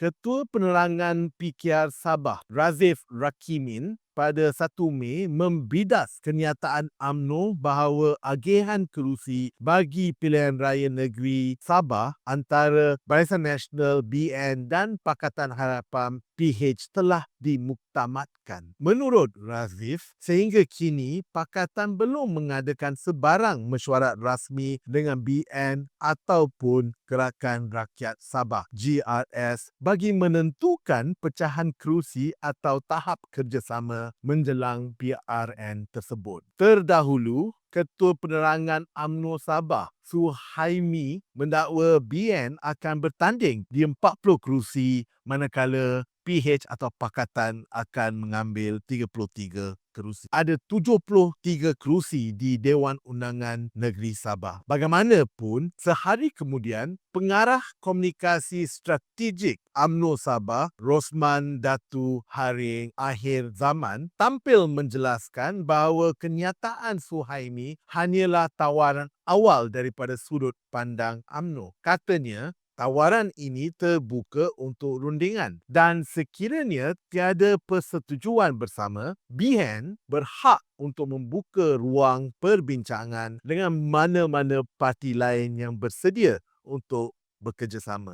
Ketua Penerangan PKR Sabah, Razif Rakimin, pada 1 Mei membidas kenyataan AMNO bahawa agihan kerusi bagi pilihan raya negeri Sabah antara Barisan Nasional BN dan Pakatan Harapan PH telah dimuktamadkan. Menurut Razif, sehingga kini Pakatan belum mengadakan sebarang mesyuarat rasmi dengan BN ataupun Gerakan Rakyat Sabah GRS bagi menentukan pecahan kerusi atau tahap kerjasama menjelang PRN tersebut. Terdahulu, Ketua Penerangan AMNO Sabah, Suhaimi, mendakwa BN akan bertanding di 40 kerusi manakala PH atau Pakatan akan mengambil 33 kerusi. Ada 73 kerusi di Dewan Undangan Negeri Sabah. Bagaimanapun, sehari kemudian, Pengarah Komunikasi Strategik AMNO Sabah, Rosman Datu Haring Akhir Zaman, tampil menjelaskan bahawa kenyataan Suhaimi hanyalah tawaran awal daripada sudut pandang AMNO. Katanya, Tawaran ini terbuka untuk rundingan dan sekiranya tiada persetujuan bersama, BN berhak untuk membuka ruang perbincangan dengan mana-mana parti lain yang bersedia untuk bekerjasama.